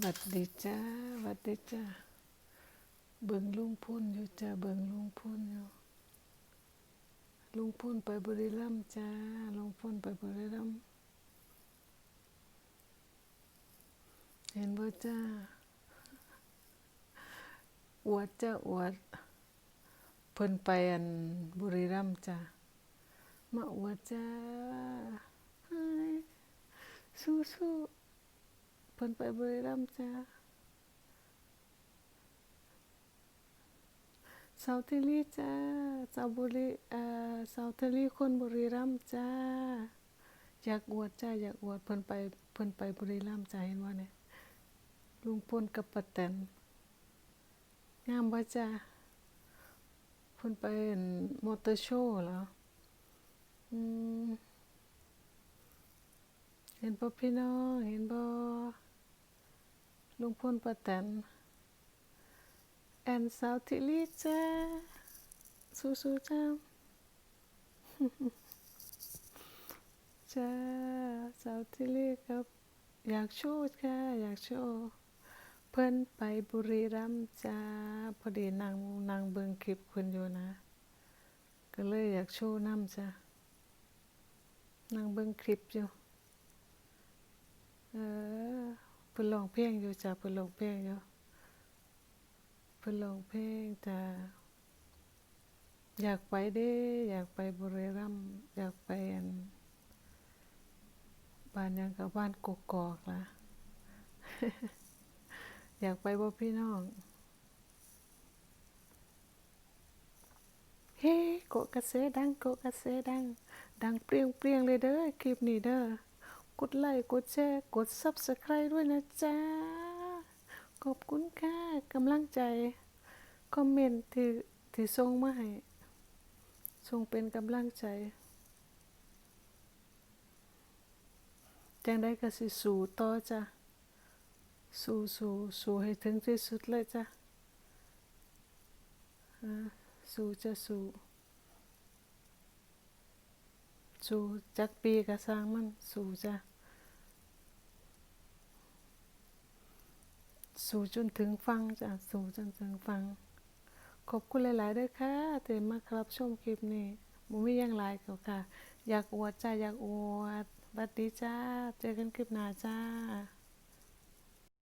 หวัดดีจ้าหวัดดีจ้าเบิ่งลุงพุ่นอยู่จ้าเบิ่งลุงพุ่นอยู่ลุงพุ่นไปบุรีรัมย์จ้าลุงพุ่นไปบุรีรัมย์เห็นบ่จ้าอวดจ้าอวด เพิ่นไปอันบุรีรัมย์จ้ามาอวดจ้าเฮ้สู้ๆ เพิ่นไปบุรีรัมย์จ้าสาวทิลีจ้าสาวบุรีอ่อสาวทิลีคนบุรีรัมย์จ้า อยากอวดจ้าอยากอวดเพิ่นไปเพิ่นไปบุรีรัมย์จ้าเห็นว่าเนี่ยลุงพลกับป้าแตนงามบ่จ้าเพิ่นไปอั่นมอเตอร์โชว์เหรออืม ห็นบ่พี่น้องเห็นบ่ลุงพลป้าแตนแอนสาวทิลีจ้าสู้ๆจ้าจ้าสาวทิลีครับ อยากโชว์ค่ะ อยากโชว์เพิ่นไปบุรีรัมย์จ้า พอดีนางนางเบิ่งคลิปเพิ่นอยู่นะ ก็เลยอยากโชว์น้ำจ้านางเบิ่งคลิปอยู่ เออเพิ่นร้องเพลงอยู่จ้ะเพิ่นร้องเพลงอยู่เพิ่นร้องเพลงจ้ะอยากไปเด้อยากไปบุรีรัมย์อยากไปอันบ้านยังกับบ้านกกอกล่ะอยากไปบ่พี่น้องเฮ้โกกระเสดังโกกระเสดัง ดังเปรี้ยงเปรี้ยงเลยเด้อคลิปนี้เด้อ กดไลค์กดแชร์กด Subscribe ด้วยนะจ๊ะ ขอบคุณค่ะกำลังใจ คอมเมนต์ที่ที่ส่งมาให้ส่งเป็นกำลังใจจังได้ก็สิสู้ต่อจ้ะ สู้สู้สู้ให้ถึงที่สุดเลยจ้ะสู้จะสู้ สู่จักปีก็สร้างมันสู่จ้ะสู่จนถึงฟังจ้ะสู่จนถึงฟัง ขอบคุณหลาย ๆ ด้วยค่ะเต็มมาครับชมคลิปนี้มุมียังหลายก็ค่ะ อยากอวดจ้าอยากอวดบัดดีจ้า เจอกันคลิปหน้าจ้า